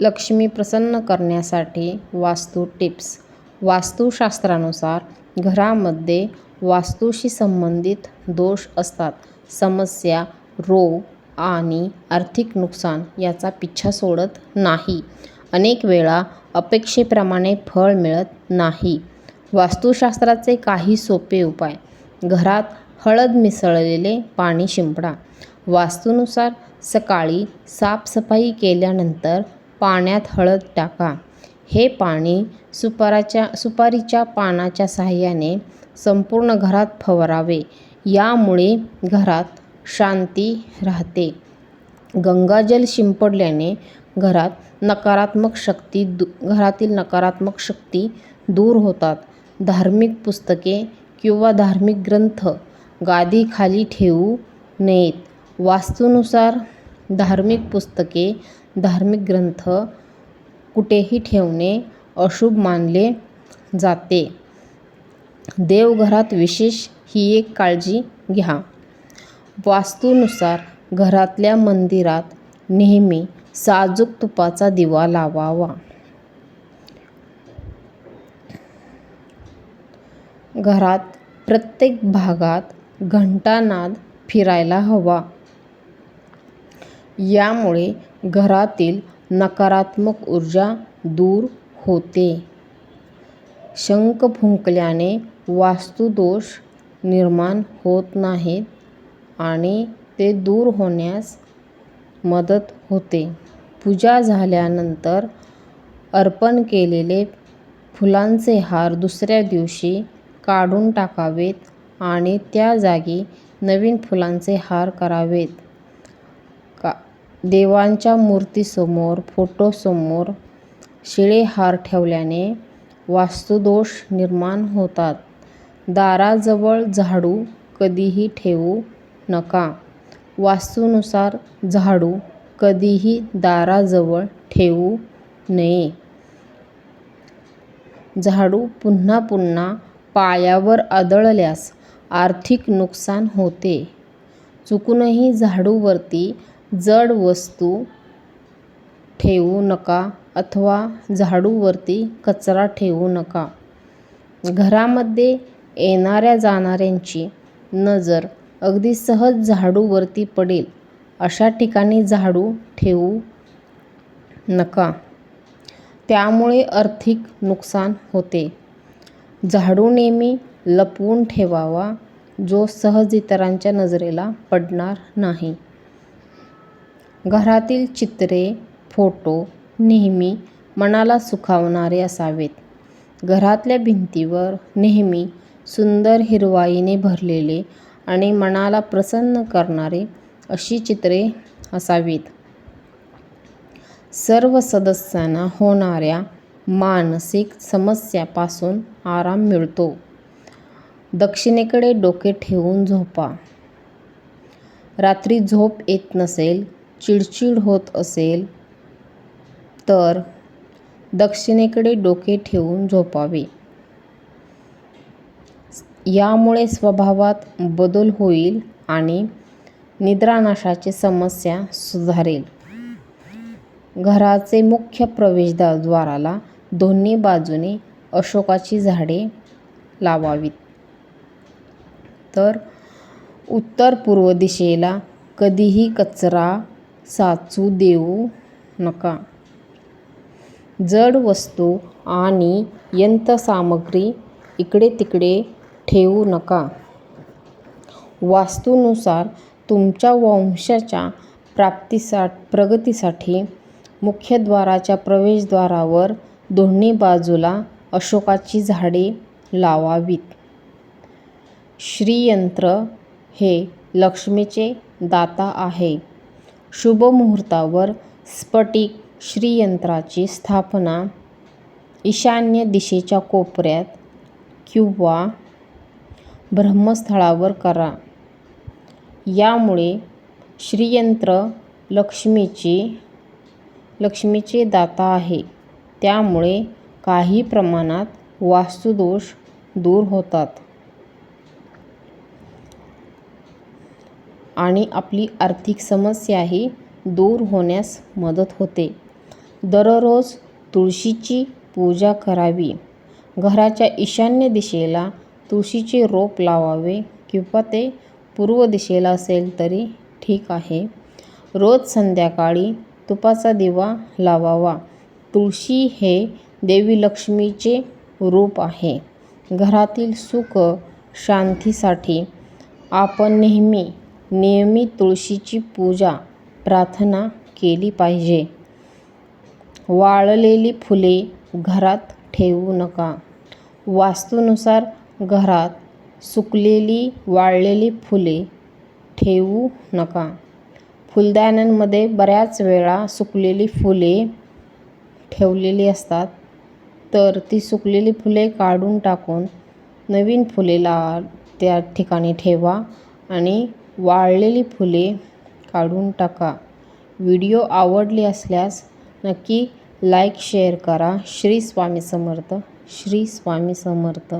लक्ष्मी प्रसन्न करण्यासाठी वास्तू टिप्स. वास्तुशास्त्रानुसार घरामध्ये वास्तूशी संबंधित दोष असतात. समस्या रोग आणि आर्थिक नुकसान याचा पिच्छा सोडत नाही. अनेक वेळा अपेक्षेप्रमाणे फळ मिळत नाही. वास्तुशास्त्राचे काही सोपे उपाय. घरात हळद मिसळलेले पाणी शिंपडा. वास्तूनुसार सकाळी साफसफाई केल्यानंतर पाण्यात हळद टाका. हे पाणी सुपाराच्या सुपारीच्या पानाच्या साहाय्याने संपूर्ण घरात फवारावे. यामुळे घरात शांती राहते. गंगाजल शिंपडल्याने घरात नकारात्मक शक्ती दू घरातील नकारात्मक शक्ती दूर होतात. धार्मिक पुस्तके किंवा धार्मिक ग्रंथ गादीखाली ठेवू नयेत. वास्तूनुसार धार्मिक पुस्तके धार्मिक ग्रंथ कुठेही ठेवणे अशुभ मानले जाते. देवघरात विशेष ही एक काळजी घ्या. वास्तूनुसार घरातल्या मंदिरात नेहमी साजूक तुपाचा दिवा लावावा. घरात प्रत्येक भागात घंटानाद फिरायला हवा. यामुळे घरातील नकारात्मक ऊर्जा दूर होते. शंख फुंकल्याने वास्तुदोष निर्माण होत नाहीत आणि ते दूर होण्यास मदत होते. पूजा झाल्यानंतर अर्पण केलेले फुलांचे हार दुसऱ्या दिवशी काढून टाकावेत आणि त्या जागी नवीन फुलांचे हार करावेत. देवांच्या मूर्तीसमोर फोटोसमोर शिळे हार ठेवल्याने वास्तुदोष निर्माण होतात. दाराजवळ झाडू कधीही ठेवू नका. वास्तूनुसार झाडू कधीही दाराजवळ ठेवू नये. झाडू पुन्हा पुन्हा पायावर आदळल्यास आर्थिक नुकसान होते. चुकूनही झाडूवरती जड वस्तू ठेवू नका अथवा झाडूवरती कचरा ठेवू नका. घरामध्ये येणाऱ्या जाणाऱ्यांची नजर अगदी सहज झाडूवरती पडेल. अशा ठिकाणी झाडू ठेवू नका. त्यामुळे आर्थिक नुकसान होते. झाडू नेहमी लपवून ठेवावा जो सहज इतरांच्या नजरेला पडणार नाही. घरातील चित्रे फोटो नेहमी मनाला सुखावणारे असावेत. घरातल्या भिंतीवर नेहमी सुंदर हिरवाईने भरलेले आणि मनाला प्रसन्न करणारे अशी चित्रे असावीत. सर्व सदस्यांना होणाऱ्या मानसिक समस्यापासून आराम मिळतो. दक्षिणेकडे डोके ठेवून झोपा. रात्री झोप येत नसेल चिडचिड होत असेल तर दक्षिणेकडे डोके ठेवून झोपावे. यामुळे स्वभावात बदल होईल आणि निद्रानाशाची समस्या सुधारेल. घराचे मुख्य प्रवेशद्वाराला दोन्ही बाजूने अशोकाची झाडे लावावीत. तर उत्तर पूर्व दिशेला कधीही कचरा साचू देऊ नका. जड वस्तू आणि यंत्रसामग्री इकडे तिकडे ठेवू नका. वास्तूनुसार तुमच्या वंशाच्या प्राप्तीसा प्रगतीसाठी मुख्यद्वाराच्या प्रवेशद्वारावर दोन्ही बाजूला अशोकाची झाडे लावावीत. श्रीयंत्र हे लक्ष्मीचे दाता आहे. शुभ मुहूर्तावर स्फटिक श्रीयंत्राची स्थापना ईशान्य दिशेच्या कोपऱ्यात किंवा ब्रह्मस्थळावर करा. यामुळे श्रीयंत्र लक्ष्मीची लक्ष्मीचे दाता आहे. त्यामुळे काही प्रमाणात वास्तुदोष दूर होतात. आणि आपली आर्थिक समस्याही दूर होण्यास मदत होते. दररोज तुळशीची पूजा करावी. घराच्या ईशान्य दिशेला तुळशीचे रोप लावावे किंवा ते पूर्व दिशेला असेल तरी ठीक आहे. रोज संध्याकाळी तुपाचा दिवा लावावा. तुळशी हे देवी लक्ष्मीचे रूप आहे. घरातील सुख शांतीसाठी आपण नेहमी नियमित तुळशीची पूजा प्रार्थना केली पाहिजे. वाळलेली फुले घरात ठेवू नका. वास्तूनुसार घरात सुकलेली वाळलेली फुले ठेवू नका. फुलदाण्यांमध्ये बऱ्याच वेळा सुकलेली फुले ठेवलेली असतात तर ती सुकलेली फुले काढून टाकून नवीन फुले ला त्या ठिकाणी ठेवा आणि वाळलेली फुले काढून टाका. व्हिडिओ आवडली असल्यास नक्की लाईक शेअर करा. श्री स्वामी समर्थ. श्री स्वामी समर्थ.